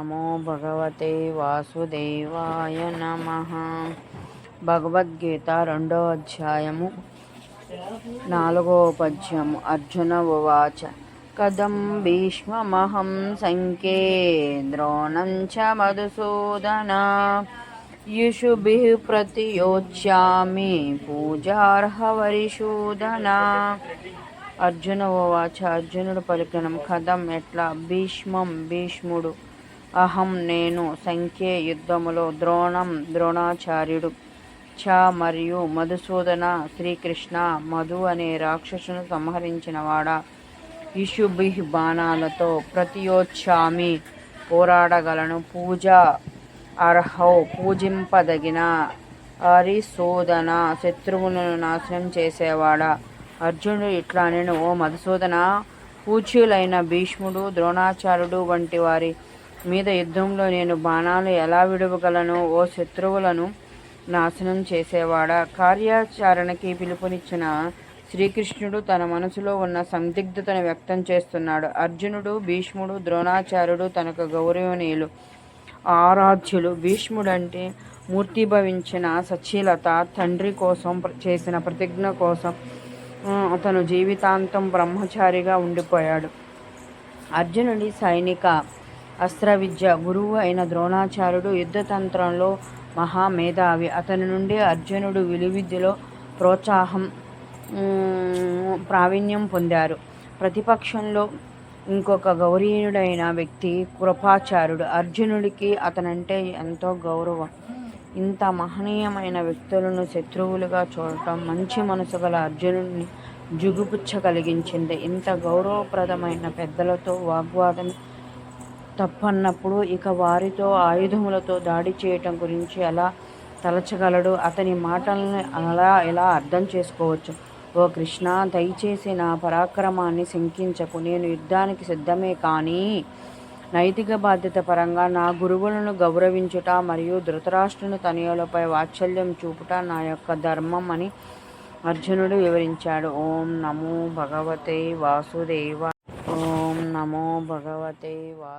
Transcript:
నమో భగవతే వాసుదేవాయ నమ భగవద్గీత రెండో అధ్యాయము నాలుగో పద్యము. అర్జున ఉవాచ కథం భీష్మమహం సంఖ్యే ద్రోణం చ మధుసూదన. యుషుభిః ప్రతియోచ్యామి పూజార్హవరిశూదన అర్జున ఓవాచ అర్జునుడు పలికినం కథం ఎట్లా? భీష్మం భీష్ముడు అహం నేను సంఖ్యే యుద్ధములో ద్రోణం ద్రోణాచార్యుడు. చ మరియు మధుసూదన శ్రీకృష్ణ మధు అనే రాక్షసును సంహరించినవాడా ఇషుభిహ్ బాణాలతో ప్రతియోచ్చామి పోరాడగలను. పూజ అర్హౌ పూజింపదగిన హరిశోధన శత్రువులను నాశనం చేసేవాడా. అర్జునుడు ఇట్లా నేను ఓ మధుసూదన పూజ్యులైన భీష్ముడు ద్రోణాచార్యుడు వంటి వారి మీద యుద్ధంలో నేను బాణాలు ఎలా విడవగలను? ఓ శత్రువులను నాశనం చేసేవాడా? కార్యాచరణకి పిలుపునిచ్చిన శ్రీకృష్ణుడు తన మనసులో ఉన్న సందిగ్ధతను వ్యక్తం చేస్తున్నాడు. అర్జునుడు భీష్ముడు ద్రోణాచార్యుడు తనకు గౌరవనీయులు ఆరాధ్యులు. భీష్ముడంటే మూర్తిభవించిన సచ్చీలత తండ్రి కోసం చేసిన ప్రతిజ్ఞ కోసం అతను జీవితాంతం బ్రహ్మచారిగా ఉండిపోయాడు. అర్జునుడి సైనిక అస్త్ర విద్య గురువు అయిన ద్రోణాచార్యుడు యుద్ధతంత్రంలో మహామేధావి. అతని నుండి అర్జునుడు విలువిద్యలో ప్రోత్సాహం ప్రావీణ్యం పొందారు. ప్రతిపక్షంలో ఇంకొక గౌరీయుడైన వ్యక్తి కృపాచార్యుడు. అర్జునుడికి అతనంటే ఎంతో గౌరవం. ఇంత మహనీయమైన వ్యక్తులను శత్రువులుగా చూడటం మంచి మనసు గల అర్జునుడిని జుగుపుచ్చ కలిగించింది. ఇంత గౌరవప్రదమైన పెద్దలతో వాగ్వాదం తప్పన్నప్పుడు ఇక వారితో ఆయుధములతో దాడి చేయటం గురించి ఎలా తలచగలడు? అతని మాటలను అలా ఎలా అర్థం చేసుకోవచ్చు? ఓ కృష్ణ దయచేసి నా పరాక్రమాన్ని శంకించకు. నేను యుద్ధానికి సిద్ధమే కానీ నైతిక బాధ్యత పరంగా నా గురువులను గౌరవించుట మరియు ధృతరాష్ట్రుని తనయులపై వాత్సల్యం చూపుట నా యొక్క ధర్మం అని అర్జునుడు వివరించాడు. ఓం నమో భగవతే వాసుదేవ ఓం నమో భగవతే వా